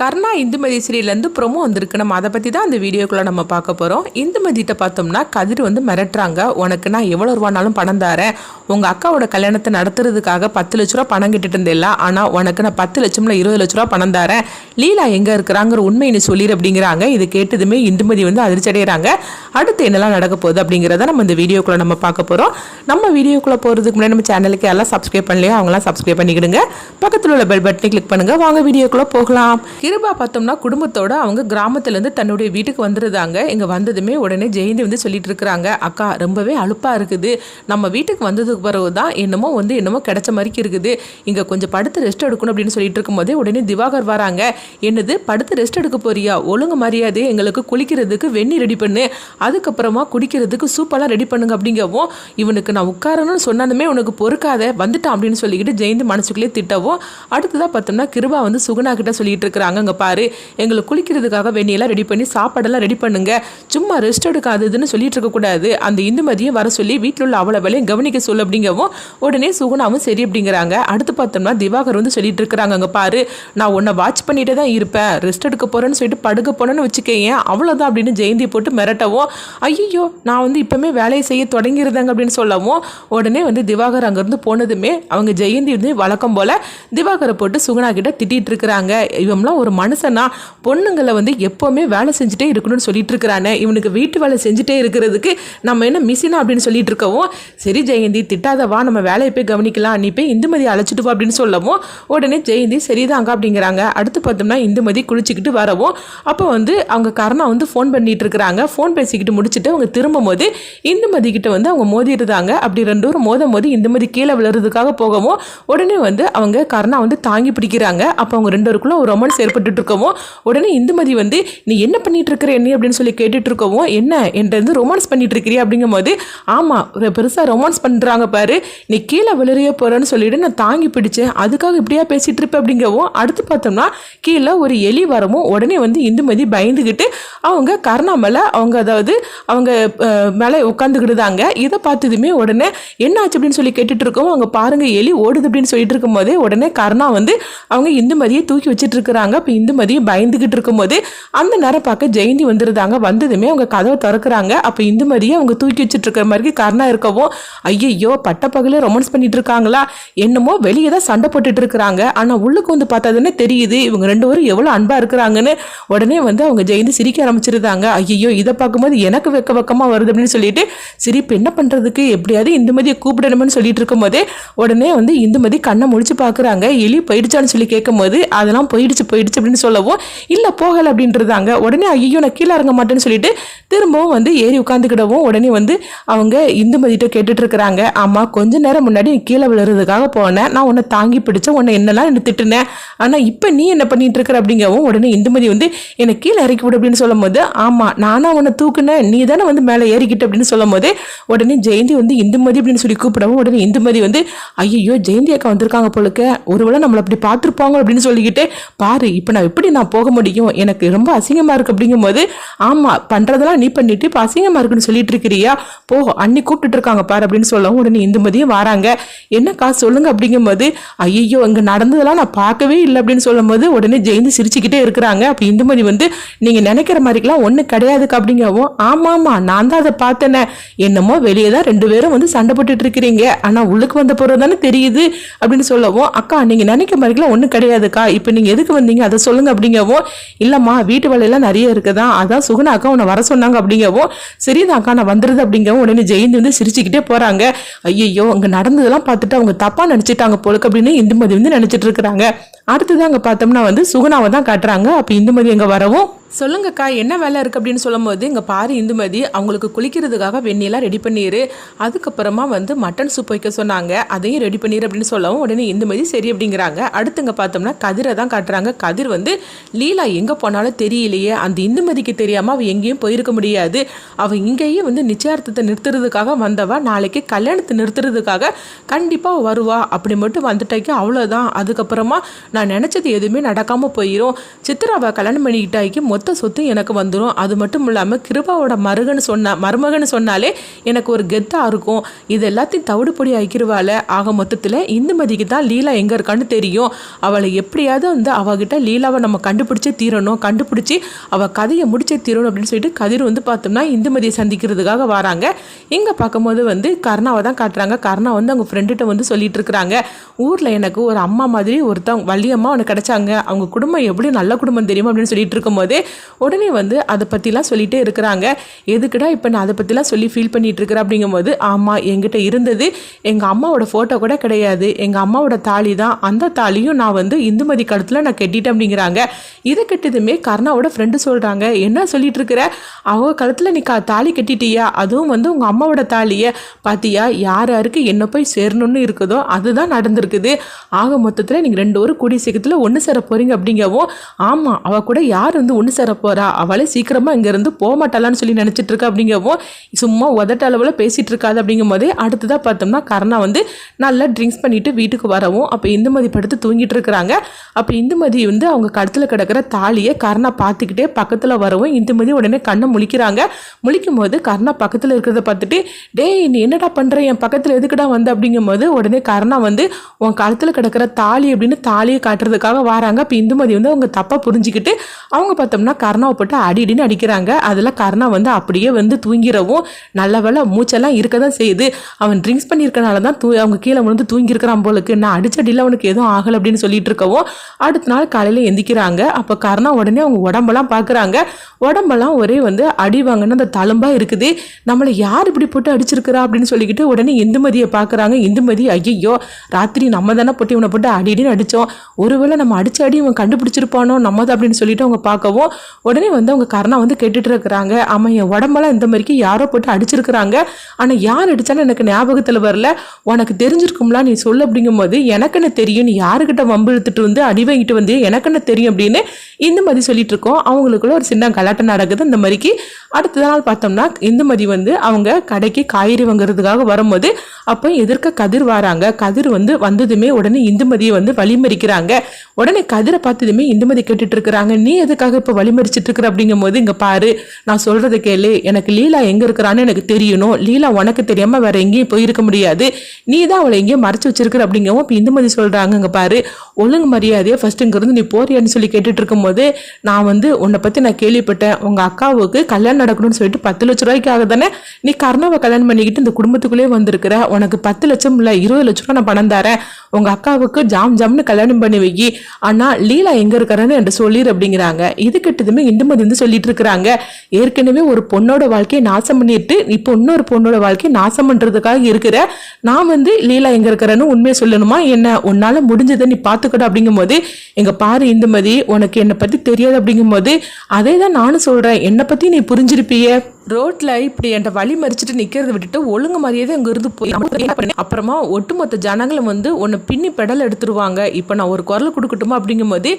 கர்ணா Indumathi சீரியல்லேருந்து promo வந்திருக்கு. நம்ம அதை பற்றி தான் அந்த வீடியோக்குள்ளே நம்ம பார்க்க போகிறோம் இந்துமதியிட்ட பார்த்தோம்னா கதிர் வந்து மிரட்டுறாங்க. உனக்கு நான் எவ்வளோ ரூபானாலும் பணம் தரேன். உங்கள் அக்காவோட கல்யாணத்தை நடத்துறதுக்காக பத்து லட்ச ரூபா பணம் கிட்டுட்டு இருந்தேல்ல ஆனால் உனக்கு நான் பத்து லட்சம்ல இருபது லட்ச ரூபா பணம் தரேன். லீலா எங்கே இருக்கிறாங்கிற உண்மை நீ சொல்லிடு அப்படிங்கிறாங்க. இது கேட்டதுமே இந்துமதி வந்து அதிர்ச்சி அடைகிறாங்க அடுத்து என்னெல்லாம் நடக்க போகுது அப்படிங்கிறத நம்ம இந்த வீடியோக்குள்ளே நம்ம பார்க்க போகிறோம் நம்ம வீடியோக்குள்ளே போகிறதுக்கு முன்னாடி நம்ம சேனலுக்கு எல்லாம் சப்ஸ்கிரைப் பண்ணலையா அவங்களாம் சப்ஸ்கிரைப் பண்ணிக்கிடுங்க. பக்கத்தில் உள்ள பெல் பட்டனை கிளிக் பண்ணுங்கள் வாங்க வீடியோக்குள்ளே போகலாம். கிருபா பார்த்தோம்னா குடும்பத்தோட அவங்க கிராமத்துலேருந்து தன்னுடைய வீட்டுக்கு வந்துருந்தாங்க இங்கே வந்ததுமே உடனே ஜெயந்தி வந்து சொல்லிட்டு இருக்கிறாங்க. அக்கா ரொம்பவே அழுப்பாக இருக்குது. நம்ம வீட்டுக்கு வந்ததுக்கு பிறகு தான் என்னமோ வந்து என்னமோ கிடைச்ச மாதிரிக்கு இருக்குது. இங்கே கொஞ்சம் படுத்து ரெஸ்ட் எடுக்கணும் அப்படின்னு சொல்லிட்டு இருக்கும்போதே உடனே திவாகர் வராங்க. என்னது படுத்து ரெஸ்ட் எடுக்க போறியா? ஒழுங்கு மரியாதை எங்களுக்கு குளிக்கிறதுக்கு வெந்நீர் ரெடி பண்ணு. அதுக்கப்புறமா குடிக்கிறதுக்கு சூப்பெல்லாம் ரெடி பண்ணுங்க அப்படிங்கவும் இவனுக்கு நான் உட்காரணும்னு சொன்னதுமே உனக்கு பொறுக்காத. வந்துட்டான் அப்படின்னு சொல்லிக்கிட்டு ஜெயந்தி மனசுக்குள்ளே திட்டவும் அடுத்ததாக பார்த்தோம்னா கிருபா வந்து சுகுணா கிட்ட சொல்லிட்டு இருக்கிறாங்க. அங்கே பாரு. எங்களுக்கு குளிக்கிறதுக்காக வெண்ணியெல்லாம் ரெடி பண்ணி சாப்பாடெல்லாம் ரெடி பண்ணுங்க. சும்மா ரெஸ்ட் எடுக்காதுன்னு சொல்லிட்டு இருக்கக்கூடாது அந்த இந்துமதியும் வர சொல்லி வீட்டில் உள்ள அவ்வளோ வேலையும் கவனிக்க சொல்லு அப்படிங்கவும் உடனே சுகுணாவும் சரி அப்படிங்கிறாங்க. அடுத்து பார்த்தோம்னா திவாகர் வந்து சொல்லிட்டு இருக்கிறாங்க அங்கே பாரு. நான் உன்னை வாட்ச் பண்ணிட்டே தான் இருப்பேன். ரெஸ்ட் எடுக்க போறேன்னு சொல்லிட்டு படுக்க போனேன்னு வச்சுக்கேன் அவ்வளோதான் அப்படின்னு ஜெயந்தி போட்டு மிரட்டவும் ஐயோ நான் வந்து இப்போமே வேலையை செய்ய தொடங்கியிருந்தாங்க அப்படின்னு சொல்லவும் உடனே வந்து திவாகர் அங்கேருந்து போனதுமே அவங்க ஜெயந்தி வந்து வழக்கம் போல் திவாகரை போட்டு சுகுணா கிட்ட திட்டிட்டு இருக்கிறாங்க. இவம்லாம் ஒரு மனுஷனா பொண்ணுங்களை வந்து எப்போவுமே வேலை செஞ்சுட்டே இருக்கணும்னு சொல்லிட்டு இருக்கிறானே. இவனுக்கு வீட்டு வேலை செஞ்சுட்டே இருக்கிறதுக்கு நம்ம என்ன மிஷினா அப்படின்னு சொல்லிட்டு இருக்கவும் சரி ஜெயந்தி திட்டாத வா நம்ம வேலையை போய் கவனிக்கலாம். நீ போய் இந்துமதி அழைச்சிட்டு வா அப்படின்னு சொல்லவும் உடனே ஜெயந்தி சரிதாங்க அப்படிங்கிறாங்க. அடுத்து பார்த்தோம்னா இந்துமதி குளிச்சுக்கிட்டு வரவும் அப்போ வந்து அவங்க கர்ணா வந்து ஃபோன் பண்ணிட்டு இருக்கிறாங்க. ஃபோன் பேசிக்கிட்டு முடிச்சுட்டு அவங்க திரும்பும் போது இந்துமதி கிட்ட வந்து அவங்க மோதிடுதாங்க அப்படி ரெண்டு பேரும் மோதும் போது இந்துமதி கீழே விழுறதுக்காக போகவும் உடனே வந்து அவங்க கர்ணா வந்து தாங்கி பிடிக்கிறாங்க. அப்போ அவங்க ரெண்டு பேருக்குள்ள ஒரு ரொமான்ஸ் ஏற்பட்டுட்டு இருக்கவும் உடனே இந்துமதி வந்து நீ என்ன பண்ணிட்டு இருக்கிற என்ன? அப்படின்னு சொல்லி கேட்டுட்டு இருக்கவும் என்ன என்கிட்ட வந்து ரொமான்ஸ் பண்ணிட்டு இருக்கிறியா அப்படிங்கும் போது ஆமா பெருசா ரொமான்ஸ் பண்றாங்க பாரு நீ கீழே விழுறிய போகிறேன்னு சொல்லிட்டு நான் தாங்கி பிடிச்சேன். அதுக்காக இப்படியா பேசிட்டு இருப்பேன் அப்படிங்கவும் அடுத்து பார்த்தோம்னா கீழே ஒரு எலி வரவும் உடனே வந்து இந்துமதி பயந்துக்கிட்டு அவங்க கருணா மேலே அவங்க அதாவது அவங்க மேலே உட்காந்துக்கிடுதாங்க. உட்காந்துக்கிட்டுதாங்க இதை பார்த்ததுமே உடனே என்ன ஆச்சு அப்படின்னு சொல்லி கேட்டுட்டு இருக்கோம் அவங்க பாருங்க எலி ஓடுது அப்படின்னு சொல்லிட்டு இருக்கும்போதே உடனே கருணா வந்து அவங்க இந்துமதியை தூக்கி வச்சுட்டு இருக்கிறாங்க அப்போ இந்துமதி பயந்துக்கிட்டு இருக்கும்போது அந்த நேரம் பார்க்க ஜெயந்தி வந்துருந்தாங்க. வந்ததுமே அவங்க கதவை திறக்கிறாங்க. அப்போ இந்துமதியை அவங்க தூக்கி வச்சிட்டு இருக்கிற மாதிரி கர்ணா இருக்கவும் ஐயையோ பட்ட ரொமான்ஸ் பண்ணிட்டு இருக்காங்களா என்னமோ வெளியே தான் சண்டை போட்டுட்டு இருக்கிறாங்க ஆனால் உள்ளுக்கு வந்து பார்த்தா தெரியுது இவங்க ரெண்டு பேரும் எவ்வளோ அன்பாக இருக்கிறாங்கன்னு. உடனே வந்து அவங்க ஜெயந்தி சிரிக்க ஆரம்பிச்சிருந்தாங்க. ஐயோ இதை பார்க்கும்போது எனக்கு வெக்க வெக்கமாக வருது அப்படின்னு சொல்லிட்டு சரி இப்போ என்ன பண்ணுறதுக்கு எப்படியாவது இந்துமதியை கூப்பிடணும்னு சொல்லிட்டு இருக்கும்போதே உடனே வந்து இந்துமதி கண்ணை முழிச்சு பார்க்குறாங்க. எலி போயிடுச்சான்னு சொல்லி கேட்கும்போது அதெல்லாம் போயிடுச்சு போயிடுச்சு. அப்படின்னு சொல்லவும் இல்லை போகலை அப்படின்றதாங்க உடனே ஐயோ நான் கீழே இறங்க மாட்டேன்னு சொல்லிட்டு திரும்பவும் வந்து ஏறி உட்காந்துக்கிடவும் உடனே வந்து அவங்க இந்துமதிட்ட கேட்டுட்டு இருக்கிறாங்க ஆமாம் கொஞ்ச நேரம் முன்னாடி நீ கீழே விழுறதுக்காக போனேன் நான் உன்னை தாங்கி பிடிச்சேன். உன்னை என்னெல்லாம் என்ன திட்டுனேன் ஆனால் இப்போ நீ என்ன பண்ணிட்டு இருக்கிற அப்படிங்கவும் உடனே இந்துமதி வந்து என்னை கீழே இறக்கி விடு அப்படின்னு சொல்லும் போது ஆமாம் நானா உன்னை தூக்குனேன் நீ தானே வந்து மேலே ஏறிக்கிட்ட அப்படின்னு சொல்லும் போது உடனே ஜெயந்தி வந்து இந்துமதி அப்படின்னு சொல்லி கூப்பிடவும் உடனே இந்துமதி வந்து ஐயோ ஜெயந்தி அக்கா வந்திருக்காங்க போலுக்க ஒருவேளை நம்மளை அப்படி பார்த்துருப்பாங்க அப்படின்னு சொல்லிக்கிட்டு பாரு இப்போ நான் எப்படி நான் போக முடியும்? எனக்கு ரொம்ப அசிங்கமாக இருக்கு அப்படிங்கும்போது ஆமாம் பண்ணுறதெல்லாம் நீ பண்ணிட்டு இப்போ அசிங்கமாக இருக்குன்னு சொல்லிட்டு இருக்கிறியா? போ அன்னி கூப்பிட்டுட்டு இருக்காங்க பாரு அப்படின்னு சொல்லவும் உடனே இந்துமதியும் வராங்க. என்னக்கா சொல்லுங்க அப்படிங்கும்போது ஐயோ இங்கே நடந்ததெல்லாம் நான் பார்க்கவே இல்லை அப்படின்னு சொல்லும்போது உடனே ஜெயந்தி சிரிச்சுக்கிட்டே இருக்கிறாங்க. அப்போ இந்துமதி வந்து நீங்கள் நினைக்கிற மாதிரிக்கெல்லாம் ஒன்றும் கிடையாதுக்கா அப்படிங்கவும் ஆமாம் நான் தான் அதை பார்த்தேனே. என்னமோ வெளியே தான் ரெண்டு பேரும் வந்து சண்டை போட்டுட்டு இருக்கிறீங்க. ஆனால் உள்ளுக்கு வந்த பிறகு தானே தெரியுது அப்படின்னு சொல்லவும் அக்கா நீங்கள் நினைக்கிற மாதிரிக்கெல்லாம் ஒன்றும் கிடையாதுக்கா. இப்போ நீங்கள் எதுக்கு வந்தீங்க? அதை சொல்லுங்க அப்படிங்கவும் இல்லைம்மா வீட்டு வேலையெல்லாம் நிறைய இருக்குதான் அதான் சுகுணா அக்கா உன்னை வர சொன்னாங்க அப்படிங்கவும் சரிதான் அக்கா நான் வந்துடுது அப்படிங்கவும் உடனே ஜெயந்தி வந்து சிரிச்சுக்கிட்டே போறாங்க. ஐயோ அங்கே நடந்ததெல்லாம் பார்த்துட்டு அவங்க தப்பா நினைச்சிட்டாங்க போலுக்கு அப்படின்னு இந்துமதி வந்து நினைச்சிட்டு இருக்கிறாங்க. அடுத்தது அங்கே பார்த்தோம்னா வந்து சுகுணாவை தான் காட்டுறாங்க. அப்போ இந்துமதி அங்கே வரவும் சொல்லுங்கக்கா என்ன வேலை இருக்குது அப்படின்னு சொல்லும்போது இங்கே பாரு இந்துமதி அவங்களுக்கு குளிக்கிறதுக்காக வெந்நியெல்லாம் ரெடி பண்ணிடு அதுக்கப்புறமா வந்து மட்டன் சூப் வைக்க சொன்னாங்க. அதையும் ரெடி பண்ணிடு அப்படின்னு சொல்லவும் உடனே இந்துமதி சரி அப்படிங்கிறாங்க. அடுத்துங்க பார்த்தோம்னா கதிரை தான் காட்டுறாங்க. கதிர் வந்து லீலா எங்கே போனாலும் தெரியலையே. அந்த இந்துமதிக்கு தெரியாமல் அவள் எங்கேயும் போயிருக்க முடியாது. அவள் இங்கேயே வந்து நிச்சயார்த்தத்தை நிறுத்துறதுக்காக வந்தவா. நாளைக்கு கல்யாணத்தை நிறுத்துறதுக்காக கண்டிப்பாக வருவா. அப்படி மட்டும் வந்துட்டாக்கி அவ்வளோதான் அதுக்கப்புறமா நான் நினச்சது எதுவுமே நடக்காமல் போயிடும் சித்ராவை கல்யாணம் பண்ணிக்கிட்டாக்கி மொத்த சொத்து எனக்கு வந்துடும் அது மட்டும் இல்லாமல் கிருபாவோட மருகன்னு சொன்னா மருமகன்னு சொன்னாலே எனக்கு ஒரு கெத்தாக இருக்கும். இது எல்லாத்தையும் தவிடுபொடி ஆக்கிருவாள். ஆக மொத்தத்தில் இந்துமதிக்கு தான் லீலா எங்கே இருக்கான்னு தெரியும். அவளை எப்படியாவது வந்து அவகிட்ட லீலாவை நம்ம கண்டுபிடிச்சே தீரணும். கண்டுபிடிச்சி அவள் கதையை முடிச்சே தீரணும் அப்படின்னு சொல்லிட்டு கதிர் வந்து பார்த்தோம்னா இந்துமதியை சந்திக்கிறதுக்காக வராங்க. இங்கே பார்க்கும்போது வந்து கர்ணாவை தான் காட்டுறாங்க. கர்ணா வந்து அவங்க ஃப்ரெண்டுகிட்ட வந்து சொல்லிட்டு இருக்கிறாங்க. ஊரில் எனக்கு ஒரு அம்மா மாதிரி ஒருத்தவங்க வள்ளி வள்ளியம்மா அவனுக்கு கிடச்சாங்க. அவங்க குடும்பம் எப்படி நல்ல குடும்பம் தெரியுமா அப்படின்னு சொல்லிட்டு இருக்கும்போது உடனே வந்து அதை பற்றிலாம் சொல்லிகிட்டே இருக்கிறாங்க. எதுக்குடா இப்போ நான் அதை பற்றிலாம் சொல்லி ஃபீல் பண்ணிட்டு இருக்கிறேன் அப்படிங்கும்போது ஆமாம் என்கிட்ட இருந்தது. எங்கள் அம்மாவோட ஃபோட்டோ கூட கிடையாது. எங்கள் அம்மாவோட தாலி தான். அந்த தாலியும் நான் வந்து இந்துமதி கழுத்தில் நான் கட்டிட்டேன் அப்படிங்கிறாங்க. இதை கெட்டதுமே கர்ணாவோட ஃப்ரெண்டு சொல்கிறாங்க என்ன சொல்லிட்டு இருக்கிற? அவங்க கழுத்தில் நீ கா தாலி கட்டிட்டியா? அதுவும் வந்து உங்கள் அம்மாவோட தாலியை. பார்த்தியா யார் யாருக்கு என்ன போய் சேரணும்னு இருக்குதோ அதுதான் நடந்திருக்குது. ஆக மொத்தத்தில் நீங்கள் ரெண்டு ஒரு பேரும் கூடிய சீக்கிரத்தில் ஒன்று சேர போகிறீங்க அப்படிங்கவும் ஆமாம் அவள் கூட யார் வந்து ஒன்று சேர போகிறா அவளே சீக்கிரமாக இங்கேருந்து போக மாட்டாளான்னு சொல்லி நினச்சிட்டு இருக்கா அப்படிங்கவும் சும்மா உதட்ட அளவில் பேசிகிட்டு இருக்காது அப்படிங்கும் போதே அடுத்ததாக பார்த்தோம்னா கர்ணா வந்து நல்லா ட்ரிங்க்ஸ் பண்ணிவிட்டு வீட்டுக்கு வரவும் அப்போ இந்துமதி படுத்து தூங்கிட்டு இருக்கிறாங்க. அப்போ இந்துமதி வந்து அவங்க கழுத்தில் கிடக்கிற தாலியை கர்ணா பார்த்துக்கிட்டே பக்கத்தில் வரவும் இந்துமதி உடனே கண்ணை முழிக்கிறாங்க. முழிக்கும் போது கர்ணா பக்கத்தில் இருக்கிறத பார்த்துட்டு டேய் நீ என்னடா பண்ணுற என் பக்கத்தில் எதுக்குடா வந்து? அப்படிங்கும்போது உடனே கர்ணா வந்து உன் கழுத்தில் கிடக்கிற தாலி அப்படின்னு தாலியை காட்டுறதுக்காக வராங்க. இப்போ இந்துமதி வந்து அவங்க தப்பாக புரிஞ்சுக்கிட்டு அவங்க பார்த்தோம்னா கர்ணாவை போட்டு அடி அடின்னு அடிக்கிறாங்க. அதில் கர்ணா வந்து அப்படியே வந்து தூங்கிடவும் நல்ல வேலை மூச்செல்லாம் இருக்க தான் செய்யுது. அவன் ட்ரிங்க்ஸ் பண்ணியிருக்கனால தான் தூ அவங்க கீழே விழுந்து தூங்கியிருக்கிறான் போலுக்கு. நான் அடிச்சடியில் அவனுக்கு எதுவும் ஆகலை அப்படின்னு சொல்லிட்டு இருக்கவும் அடுத்த நாள் காலையில் எந்திக்கிறாங்க. அப்போ கர்ணா உடனே அவங்க உடம்பெல்லாம் பார்க்குறாங்க. உடம்பெல்லாம் ஒரே வந்து அடி வாங்கின அந்த தழும்பாக இருக்குது. நம்மளை யார் இப்படி போட்டு அடிச்சிருக்கிறா அப்படின்னு சொல்லிக்கிட்டு உடனே இந்துமதியை பார்க்குறாங்க. இந்துமதி ஐயோ ராத்திரி நம்ம தானே போட்டு இவனை போட்டு அடி அடின்னு அடித்தோம் ஒருவேளை நம்ம அடிச்சு அடி இவன் கண்டுபிடிச்சிருப்பானோ நம்மது அப்படின்னு சொல்லிட்டு அவங்க பார்க்கவும் உடனே வந்து அவங்க கர்ணா வந்து கேட்டுட்டு இருக்கிறாங்க. ஆமாம் என் உடம்பெல்லாம் இந்த மாதிரிக்கு யாரோ போட்டு அடிச்சிருக்கிறாங்க. ஆனால் யார் அடித்தாலும் எனக்கு ஞாபகத்தில் வரல. உனக்கு தெரிஞ்சிருக்கும்ல நீ சொல்லு அப்படிங்கும்போது எனக்குன்னு தெரியும்? நீ யாருக்கிட்ட வம்பு இழுத்துட்டு வந்து அடி வாங்கிட்டு வந்து எனக்குன்னு தெரியும்? அப்படின்னு இந்துமதி சொல்லிட்டு இருக்கோம். அவங்களுக்குள்ள ஒரு சின்ன கலாட்டம் நடக்குது இந்த மாதிரிக்கு. அடுத்த நாள் பார்த்தோம்னா இந்துமதி வந்து அவங்க கடைக்கு காய்கறி வாங்குறதுக்காக வரும்போது அப்போ எதிர்க்க கதிர் வராங்க. கதிர் வந்து வந்ததுமே உடனே இந்துமதியை வந்து வழிமறிக்கிறாங்க உடனே கதிரை பார்த்ததுமே இந்துமதி கேட்டுட்டு இருக்கிறாங்க நீ எதுக்காக இப்போ வழிமறிச்சிட்டு இருக்கிற அப்படிங்கும் போது இங்கே பாரு நான் சொல்றதை கேளு. எனக்கு லீலா எங்க இருக்கிறான்னு எனக்கு தெரியணும். லீலா உனக்கு தெரியாம வேற எங்கேயும் போயிருக்க முடியாது. நீ தான் அவளை எங்கேயும் மறைச்சு வச்சிருக்கிற. அப்படிங்கவும் இப்போ இந்துமதி சொல்றாங்க. இங்க பாரு ஒழுங்கு மரியாதையா ஃபர்ஸ்ட் இங்கிருந்து நீ போறியான்னு சொல்லி கேட்டுட்டு இருக்கும்போது நான் வந்து உன்னை பத்தி நான் கேள்விப்பட்டேன். உங்க அக்காவுக்கு கல்யாணம் நடக்கணும்னு சொல்லிட்டு பத்து லட்ச ரூபாய்க்காக தானே நீ கர்ணாவை கல்யாணம் பண்ணிக்கிட்டு இந்த குடும்பத்துக்குள்ளே வந்திருக்கிற. உனக்கு பத்து லட்சம் இல்லை இருபது லட்ச ரூபா நான் பணம் தரேன். உங்க அக்காவுக்கு ஜாம் ஜாம்னு கல்யாணம் பண்ணி வை ஆனா லீலா எங்க இருக்கிறன்னு என்று சொல்லிடு அப்படிங்கிறாங்க. இது கிட்டதுமே இந்துமதி வந்து சொல்லிட்டு இருக்கிறாங்க. ஏற்கனவே ஒரு பொண்ணோட வாழ்க்கையை நாசம் பண்ணிட்டு இப்போ இன்னொரு பொண்ணோட வாழ்க்கையை நாசம் பண்றதுக்காக இருக்கிற நான் வந்து லீலா எங்க இருக்கிறேன்னு உண்மையை சொல்லணுமா? என்ன உன்னால முடிஞ்சதை நீ பாத்துக்கணும் அப்படிங்கும்போது எங்க பாரு இந்துமதி உனக்கு என்னை பத்தி தெரியாது அப்படிங்கும்போது அதே தான் நானும் சொல்றேன். என்னை பத்தி நீ புரிஞ்சிருப்பிய? ரோட்ல இப்படி என் வழி மறிச்சிட்டு நிக்கிறத விட்டுட்டு ஒழுங்கு மரியாதை அங்க இருந்து போய் அப்புறமா ஒட்டுமொத்த ஜனங்களும் வந்து உன்னை பின்னி பெடல் எடுத்துருவாங்க. இப்ப நான் ஒரு குரல் கொடுக்கட்டுமா அப்படிங்கும்போது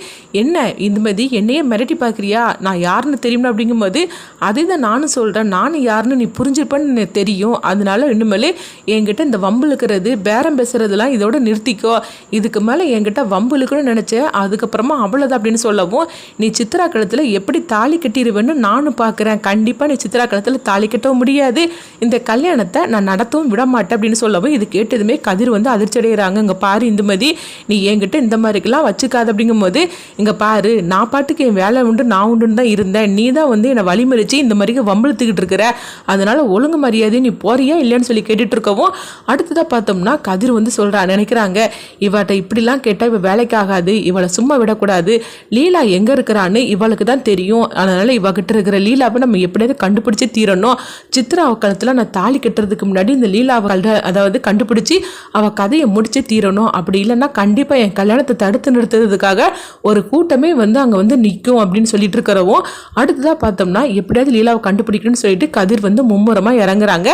என்ன இந்த மாதிரி என்னையே மிரட்டி பார்க்குறியா? நான் யாருன்னு தெரியுமா? அப்படிங்கும்போது அதே தான் நானும் சொல்கிறேன் நானும் யாருன்னு நீ புரிஞ்சிருப்பேன்னு தெரியும். அதனால இனிமேல் என்கிட்ட இந்த வம்பு இழுக்கிறது பேரம் பேசுறதெல்லாம் இதோட நிறுத்திக்கோ. இதுக்கு மேலே என்கிட்ட வம்பு இழுக்கணும்னு நினச்சேன். அதுக்கப்புறமா அவ்வளோதான் அப்படின்னு சொல்லவும் நீ சித்ரா கழுத்தில் எப்படி தாலி கட்டிடுவேன்னு நானும் பார்க்குறேன். கண்டிப்பாக நீ சித்ரா கழுத்தில் தாலி கட்டவும் முடியாது. இந்த கல்யாணத்தை நான் நடத்தவும் விட மாட்டேன் அப்படின்னு சொல்லவும் இது கேட்டதுமே கதிர் வந்து அதிர்ச்சி அடைகிறாங்க இங்கே பாரு இந்துமதி நீ என்கிட்ட இந்த மாதிரி மாதிரிக்கெல்லாம் வச்சுக்காது அப்படிங்கும்போது இங்கே பாரு நான் பாட்டுக்கு என் வேலை உண்டு நான் உண்டுன்னு தான் இருந்தேன். நீ தான் வந்து என்னை வழிமறிச்சு இந்த மாதிரி வம்பிழுத்துக்கிட்டு இருக்கிற. அதனால ஒழுங்கு மரியாதை நீ போறியா இல்லைன்னு சொல்லி கேட்டுட்டு இருக்கவும் அடுத்ததாக பார்த்தோம்னா கதிர் வந்து சொல்கிறா நினைக்கிறாங்க இவட்ட இப்படிலாம் கேட்டால் இவள் வேலைக்கு ஆகாது இவளை சும்மா விடக்கூடாது. லீலா எங்கே இருக்கிறான்னு இவளுக்கு தான் தெரியும். அதனால இவகிட்ட இருக்கிற லீலாவை நம்ம எப்படியாவது கண்டுபிடிச்சி தீரணும். சித்ரா அவக்களத்தில் நான் தாலி கட்டுறதுக்கு முன்னாடி இந்த லீலாவை அதாவது கண்டுபிடிச்சி அவள் கதையை முடிச்சு தீரணும். அப்படி இல்லைன்னா கண்டிப்பாக என் கல்யாணத்தை தடுத்து நிறுத்துறதுக்காக ஒரு கூட்டமே வந்து அங்கே வந்து நிற்கும் அப்படின்னு சொல்லிட்டு இருக்கிறவும் அடுத்ததாக பார்த்தோம்னா எப்படியாவது லீலாவை கண்டுபிடிக்கணும்னு சொல்லிட்டு கதிர் வந்து மும்முரமாக இறங்குறாங்க.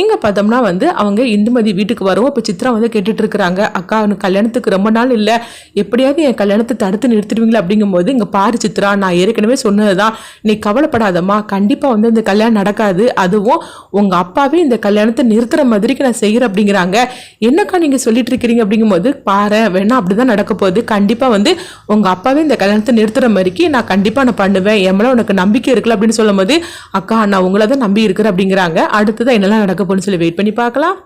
இங்கே பார்த்தோம்னா வந்து அவங்க இந்துமதி வீட்டுக்கு வரவும். இப்போ சித்ரா வந்து கேட்டுட்டு இருக்கிறாங்க அக்கா எனக்கு கல்யாணத்துக்கு ரொம்ப நாள் இல்லை. எப்படியாவது என் கல்யாணத்தை தடுத்து நிறுத்திடுவீங்களா? அப்படிங்கும்போது இங்கே பாரு சித்ரா நான் ஏற்கனவே சொன்னது தான் நீ கவலைப்படாதம்மா. கண்டிப்பாக வந்து இந்த கல்யாணம் நடக்காது. அதுவும் உங்கள் அப்பாவே இந்த கல்யாணத்தை நிறுத்துற மாதிரிக்கு நான் செய்கிறேன் அப்படிங்கிறாங்க. என்னக்கா நீங்கள் சொல்லிட்டு இருக்கிறீங்க? அப்படிங்கும்போது பாரு வேணா அப்படிதான் நடக்க போகுது கண்டிப்பாக வந்து உங்கள் அப்பாவே இந்த கல்யாணத்தை நிறுத்துற மாதிரிக்கு நான் கண்டிப்பாக நான் பண்ணுவேன். என் மேலே உனக்கு நம்பிக்கை இருக்குல்ல அப்படின்னு சொல்லும்போது அக்கா நான் உங்களை தான் நம்பி இருக்கிறேன் அப்படிங்கிறாங்க. அடுத்ததான் என்னெல்லாம் நடக்க போகணும்னு சொல்லி வெயிட் பண்ணி பார்க்கலாம்.